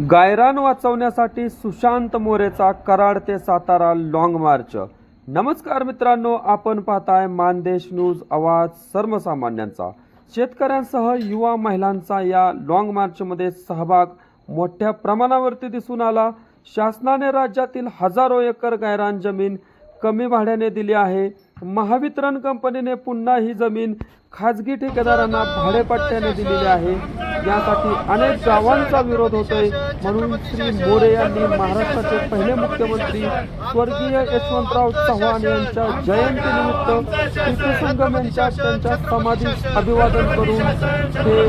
गायरान वाचवण्यासाठी सुशांत मोरेचा कराड ते Satara long march नमस्कार मित्रांनो आपण पाहताय मानदेश न्यूज आवाज सर्वसामान्यांचा. शेतकऱ्यांसह युवा महिलांचा या लाँग मार्चमध्ये सहभाग मोठ्या प्रमाणावरती दिसून आला. शासनाने राज्यातील हजारो एकर गायरान जमीन कमी भाड्याने दिली आहे. महावितरण कंपनीने पुन्हा ही जमीन खाजगी ठेकेदारांना भाडेपट्ट्याने दिलेली आहे. यासाठी अनेक गावांचा विरोध होतोय. म्हणून श्री मोरे यांनी महाराष्ट्राचे पहिले मुख्यमंत्री स्वर्गीय यशवंतराव चव्हाण यांच्या जयंतीनिमित्त टिपू यांच्या त्यांच्या समाधीस अभिवादन करून ते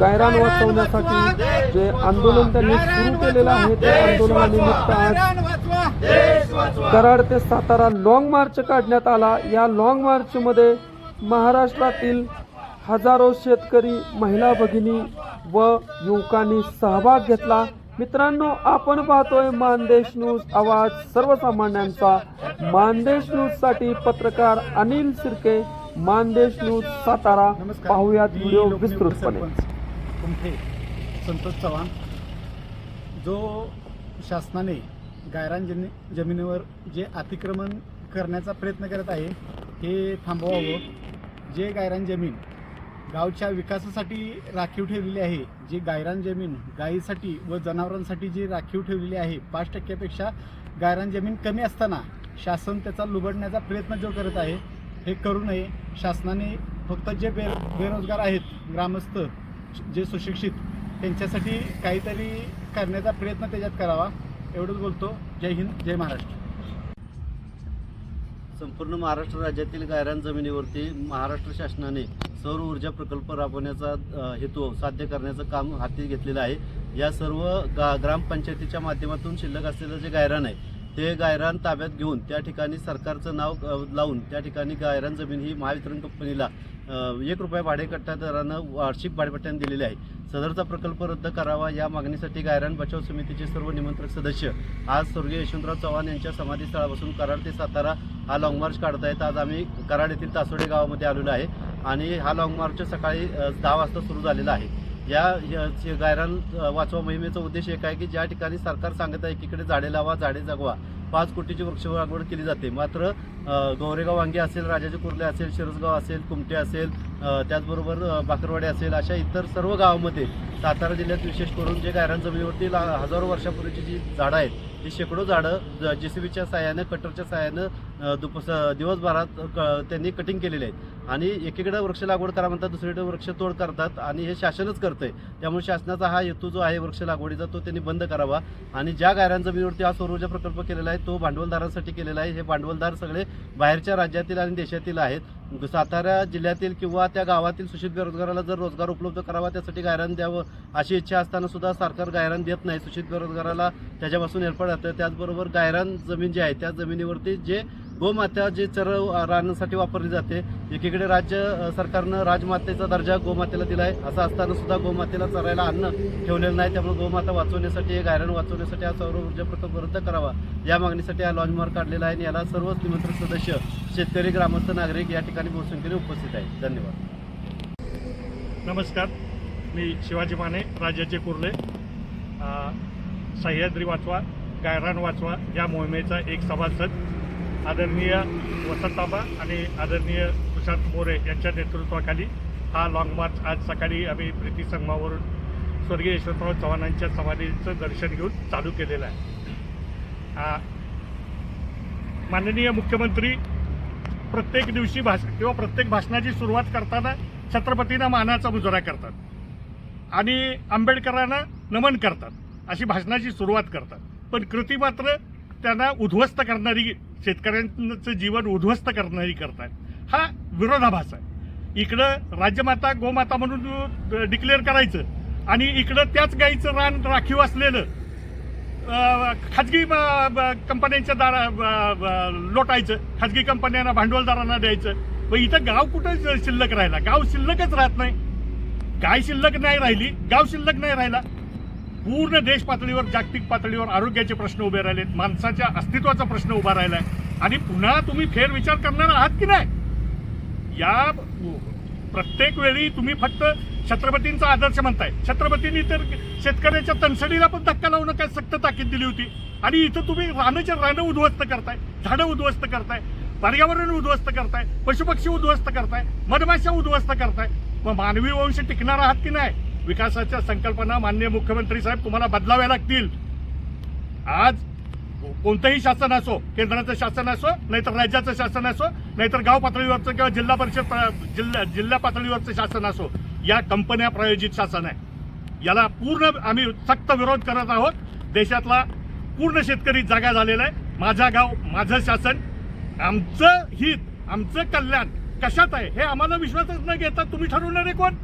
गायरान वाचवण्यासाठी जे आंदोलन त्यांनी सुरू केलेलं आहे ते आंदोलनानिमित्त आज कराड ते सातारा लॉंग मार्च काढण्यात आला. या लॉंग मार्चमध्ये महाराष्ट्रातील हजारो शेतकरी महिला भगिनी व युवकांनी सहभाग घेतला. मित्रांनो आपण पाहतोय मानदेश न्यूज आवाज सर्वसामान्यांचा. मानदेश न्यूजसाठी पत्रकार अनिल सिरके मानदेश न्यूज सातारा. पाहूयात व्हिडिओ विस्तृतपणे. संतोष चव्हाण. जो शासनाने गायरान जमी जमिनीवर जे अतिक्रमण करण्याचा प्रयत्न करत आहे हे थांबवावं. जे गायरान जमीन गावच्या विकासासाठी राखीव ठेवलेली आहे. जी गायरान जमीन गायीसाठी व जनावरांसाठी जी राखीव ठेवलेली आहे पाच टक्क्यापेक्षा गायरान जमीन कमी असताना शासन त्याचा लुबडण्याचा प्रयत्न जो करत आहे हे करू नये. शासनाने फक्त जे बे बेरोजगार आहेत ग्रामस्थ जे सुशिक्षित त्यांच्यासाठी काहीतरी करण्याचा प्रयत्न त्याच्यात करावा. एवढंच बोलतो. जय हिंद जय महाराष्ट्र. संपूर्ण महाराष्ट्र राज्यातील गायरान जमिनीवरती महाराष्ट्र शासनाने सौर ऊर्जा प्रकल्प राबवण्याचा हेतू साध्य करण्याचं काम हाती घेतलेलं आहे. या सर्व गा ग्रामपंचायतीच्या माध्यमातून शिल्लक असलेलं जे गायरान आहे ते गायरान ताब्यात घेऊन त्या ठिकाणी सरकारचं नाव लावून त्या ठिकाणी गायरान जमीन ही महावितरण कंपनीला एक रुपये भाडेकट्टा दरानं वार्षिक भाडेपट्ट्याने दिलेली आहे. सदरचा प्रकल्प रद्द करावा या मागणीसाठी गायरान बचाव समितीचे सर्व निमंत्रक सदस्य आज स्वर्गीय यशवंतराव चव्हाण यांच्या समाधीस्थळापासून कराड ते सातारा हा लाँग मार्च काढतायत. आज आम्ही कराड येथील तासोडे गावामध्ये आलेलो आहे आणि हा लाँग मार्च सकाळी दहा वाजता सुरू झालेला आहे. या गायरान वाचवा मोहिमेचा उद्देश एक आहे की ज्या ठिकाणी सरकार सांगत आहे एकीकडे झाडे लावा झाडे जगवा. पाच कोटीची वृक्ष लागवड केली जाते. मात्र गोरेगाव गौरेगाव वांगे असेल राजाचे कुर्ले असेल शिरसगाव असेल कुमटे असेल त्याचबरोबर बाकरवाडी असेल अशा इतर सर्व गावामध्ये सातारा जिल्ह्यात विशेष करून जे गायरान जमिनीवरती ला- हजारो वर्षापूर्वीची जी झाडं आहेत ही शेकडो झाडं जे सी बीच्या साह्यानं कटरच्या साह्यानं दुपस दुप स- दिवसभरात क- त्यांनी कटिंग केलेले आहेत. आणि एकीकडे वृक्ष लागवड करा म्हणतात दुसरीकडे वृक्ष तोड करतात आणि हे शासनच करतंय. त्यामुळे शासनाचा हा हेतू जो आहे वृक्ष लागवडीचा तो त्यांनी बंद करावा. आणि ज्या गायरान जमिनीवरती हा सौरऊर्जा प्रकल्प केलेला आहे तो भांडवलदारांसाठी केलेला आहे. हे भांडवलदार सगळे बाहेरच्या राज्यातील आणि देशातील आहेत. म्हणजे सातारा जिल्ह्यातील किंवा त्या गावातील सुशिक्षित बेरोजगाराला जर रोजगार उपलब्ध करावा त्यासाठी गायरान द्यावं अशी इच्छा असताना सुद्धा सरकार गायरान देत नाही. सुशिक्षित बेरोजगाराला त्याच्यापासून एरपड राहतं त्याचबरोबर गायरान जमीन जी आहे त्या जमिनीवरती जे गोमाता जे चर राहण्यासाठी वापरली जाते एकीकडे राज्य सरकारनं राजमातेचा दर्जा गोमातेला दिला आहे असं असताना सुद्धा गोमातेला चरायला अन्न ठेवलेलं नाही. त्यामुळे गोमाता वाचवण्यासाठी हे वाचवण्यासाठी हा सौर ऊर्जा प्रकल्प रद्द करावा. या मागणीसाठी हा लॉन्च मार्क काढलेला आहे आणि याला सर्वच निमंत्रित सदस्य शेतकरी ग्रामस्थ नागरिक या ठिकाणी बहुसंख्येने उपस्थित आहेत. धन्यवाद. नमस्कार. मी शिवाजी माने राजाचे कुर्ले. सह्याद्री वाचवा गायरान वाचवा या मोहिमेचा एक सभासद आदरणीय वसंताबा आणि आदरणीय सुशांत मोरे यांच्या नेतृत्वाखाली हा लाँग मार्च आज सकाळी आम्ही प्रीती संगमावरून स्वर्गीय यशवंतराव चव्हाणांच्या समाधीचं दर्शन घेऊन चालू केलेलं आहे. माननीय मुख्यमंत्री प्रत्येक दिवशी भाष किंवा प्रत्येक भाषणाची सुरुवात करताना छत्रपतींना मानाचा मुजरा करतात. आणि आंबेडकरांना नमन करतात. अशी भाषणाची सुरुवात करतात. पण कृती मात्र त्यांना उद्ध्वस्त करणारी शेतकऱ्यांचं जीवन उद्ध्वस्त करणारी करतात. हा विरोधाभास आहे. इकडं राज्यमाता गोमाता म्हणून डिक्लेअर करायचं. आणि इकडं त्याच गाईचं रान राखीव असलेलं खाजगी कंपन्यांच्या दारा ब- लोटायचं. खाजगी कंपन्यांना भांडवलदारांना द्यायचं. व इथं गाव कुठं शिल्लक राहिला? गाव शिल्लकच राहत नाही. गाय शिल्लक नाही राहिली? गाव शिल्लक नाही राहिला. पूर्ण देश पातळीवर जागतिक पातळीवर आरोग्याचे प्रश्न उभे राहिलेत. माणसाच्या अस्तित्वाचा प्रश्न उभा राहिलाय. आणि पुन्हा तुम्ही फेरविचार करणार आहात की नाही? या प्रत्येक वेळी तुम्ही फक्त छत्रपतींचा आदर्श म्हणताय. छत्रपतींनी तर शेतकऱ्याच्या तणसडीला पण धक्का लावून काय सक्त ताकीद दिली होती. आणि इथं तुम्ही रानाच्या रानं उद्ध्वस्त करताय. झाडं उद्ध्वस्त करताय. पर्यावरण उद्ध्वस्त करताय. पशुपक्षी उद्ध्वस्त करताय. मधमाशा उद्ध्वस्त करताय. मग मानवी वंश टिकणार आहात की नाही? विकासाच्या संकल्पना माननीय मुख्यमंत्री साहेब तुम्हाला बदलाव्या लागतील. आज कोणतंही शासन असो केंद्राचं शासन असो नाहीतर राज्याचं शासन असो नाहीतर गाव पातळीवरचं किंवा जिल्हा परिषद जिल्हा जिल्हा पातळीवरचं शासन असो या कंपन्या प्रायोजित शासन आहे. याला पूर्ण आम्ही सक्त विरोध करत आहोत. देशातला पूर्ण शेतकरी जागा झालेला आहे. माझा गाव माझं शासन आमचं हित आमचं कल्याण कशात आहे हे आम्हाला विश्वासच न घेता तुम्ही ठरवणारे कोण?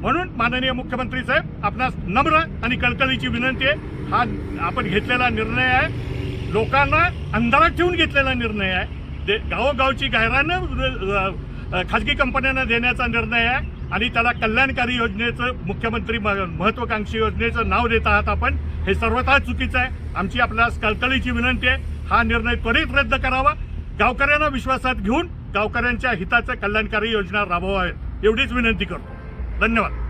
म्हणून माननीय मुख्यमंत्री साहेब आपणास नम्र आणि कळकळीची विनंती आहे. हा आपण घेतलेला निर्णय आहे. लोकांना अंधारात ठेवून घेतलेला निर्णय आहे. दे गावोगावची गायरानं खाजगी कंपन्यांना देण्याचा निर्णय आहे आणि त्याला कल्याणकारी योजनेचं मुख्यमंत्री महत्वाकांक्षी योजनेचं नाव देत आहात आपण. हे सर्वतः चुकीचं आहे. आमची आपल्या कळकळीची विनंती आहे. हा निर्णय त्वरित रद्द करावा. गावकऱ्यांना विश्वासात घेऊन गावकऱ्यांच्या हिताचं कल्याणकारी योजना राबवाव्यात. एवढीच विनंती करतो. धन्यवाद.